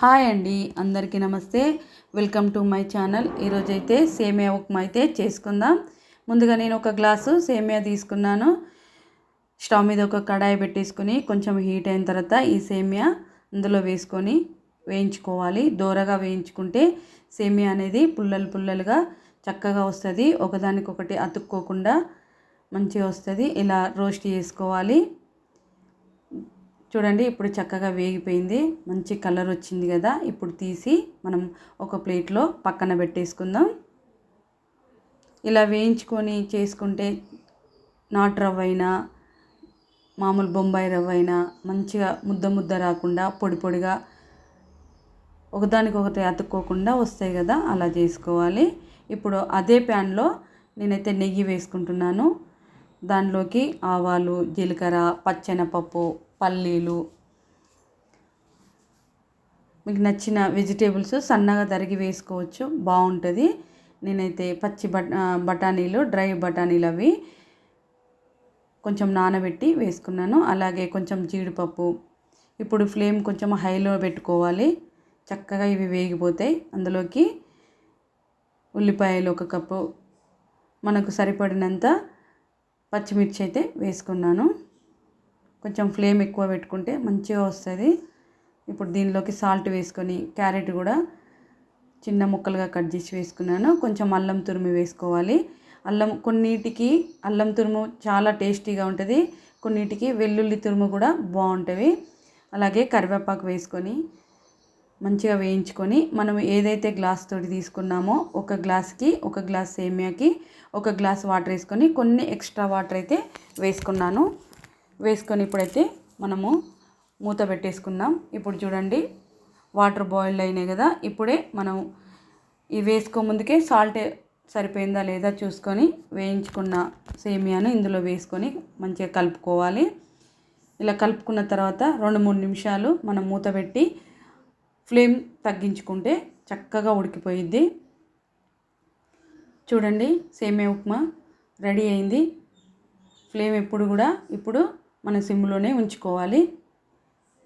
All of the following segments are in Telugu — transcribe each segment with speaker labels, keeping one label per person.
Speaker 1: హాయ్ అండి అందరికీ నమస్తే. Welcome to my channel. ఈరోజైతే సేమియా ఉప్మా అయితే చేసుకుందాం. ముందుగా నేను ఒక గ్లాసు సేమియా తీసుకున్నాను. స్టవ్ మీద ఒక కడాయి పెట్టేసుకొని కొంచెం హీట్ అయిన తర్వాత ఈ సేమియా అందులో వేసుకొని వేయించుకోవాలి. దూరగా వేయించుకుంటే సేమియా అనేది పుల్లలు పుల్లలుగా చక్కగా వస్తుంది. ఒకదానికొకటి అతుక్కోకుండా మంచిగా వస్తుంది. ఇలా రోస్ట్ చేసుకోవాలి. చూడండి ఇప్పుడు చక్కగా వేగిపోయింది. మంచి కలర్ వచ్చింది కదా. ఇప్పుడు తీసి మనం ఒక ప్లేట్లో పక్కన పెట్టేసుకుందాం. ఇలా వేయించుకొని చేసుకుంటే నాటు రవ్వ అయినా మామూలు బొంబాయి రవ్వ అయినా మంచిగా ముద్ద ముద్ద రాకుండా పొడి పొడిగా ఒకదానికొకటి అతుక్కోకుండా వస్తాయి కదా. అలా చేసుకోవాలి. ఇప్పుడు అదే ప్యాన్లో నేనైతే నెయ్యి వేసుకుంటున్నాను. దానిలోకి ఆవాలు జీలకర్ర పచ్చెనపప్పు పల్లీలు మీకు నచ్చిన వెజిటేబుల్స్ సన్నగా తరిగి వేసుకోవచ్చు బాగుంటుంది. నేనైతే పచ్చి బట బఠానీలు డ్రై బఠానీలు అవి కొంచెం నానబెట్టి వేసుకున్నాను. అలాగే కొంచెం జీడిపప్పు. ఇప్పుడు ఫ్లేమ్ కొంచెం హైలో పెట్టుకోవాలి. చక్కగా ఇవి వేగిపోతాయి. అందులోకి ఉల్లిపాయలు ఒక కప్పు. మనకు సరిపడినంత పచ్చిమిర్చి అయితే వేసుకున్నాను. కొంచెం ఫ్లేమ్ ఎక్కువ పెట్టుకుంటే మంచిగా వస్తుంది. ఇప్పుడు దీనిలోకి సాల్ట్ వేసుకొని క్యారెట్ కూడా చిన్న ముక్కలుగా కట్ చేసి వేసుకున్నాను. కొంచెం అల్లం తురుము వేసుకోవాలి. అల్లం కొన్నిటికి అల్లం తురుము చాలా టేస్టీగా ఉంటుంది. కొన్నిటికి వెల్లుల్లి తురుము కూడా బాగుంటుంది. అలాగే కరివేపాకు వేసుకొని మంచిగా వేయించుకొని మనం ఏదైతే గ్లాస్ తోటి తీసుకున్నామో ఒక గ్లాస్కి ఒక గ్లాస్ సేమియాకి ఒక గ్లాస్ వాటర్ వేసుకొని కొన్ని ఎక్స్ట్రా వాటర్ అయితే వేసుకున్నాను. వేసుకొని ఇప్పుడైతే మనము మూత పెట్టేసుకుందాం. ఇప్పుడు చూడండి వాటర్ బాయిల్ అయినాయి కదా ఇప్పుడే మనం ఇవి వేసుకో ముందుకే సాల్ట్ సరిపోయిందా లేదా చూసుకొని వేయించుకున్న సేమియాను ఇందులో వేసుకొని మంచిగా కలుపుకోవాలి. ఇలా కలుపుకున్న తర్వాత రెండు మూడు నిమిషాలు మనం మూత పెట్టి ఫ్లేమ్ తగ్గించుకుంటే చక్కగా ఉడికిపోయిద్ది. చూడండి సేమియా ఉప్మా రెడీ అయింది. ఫ్లేమ్ ఎప్పుడు కూడా ఇప్పుడు మన సిమ్లోనే ఉంచుకోవాలి.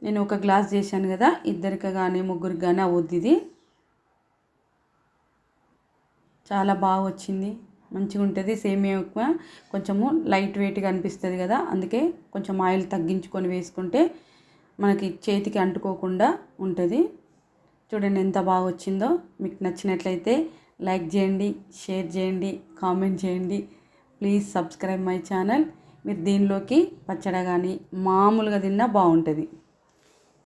Speaker 1: నేను ఒక గ్లాస్ చేశాను కదా ఇద్దరికి కానీ ముగ్గురికి కానీ అవుద్ది ఇది. చాలా బాగా వచ్చింది. మంచిగా ఉంటుంది. సేమియా ఉప్మా కొంచెము లైట్ వెయిట్గా అనిపిస్తుంది కదా అందుకే కొంచెం ఆయిల్ తగ్గించుకొని వేసుకుంటే మనకి చేతికి అంటుకోకుండా ఉంటుంది. చూడండి ఎంత బాగా వచ్చిందో. మీకు నచ్చినట్లయితే లైక్ చేయండి షేర్ చేయండి కామెంట్ చేయండి. Please subscribe my channel. మీరు దీనిలోకి పచ్చడి కానీ మామూలుగా తిన్నా బాగుంటుంది.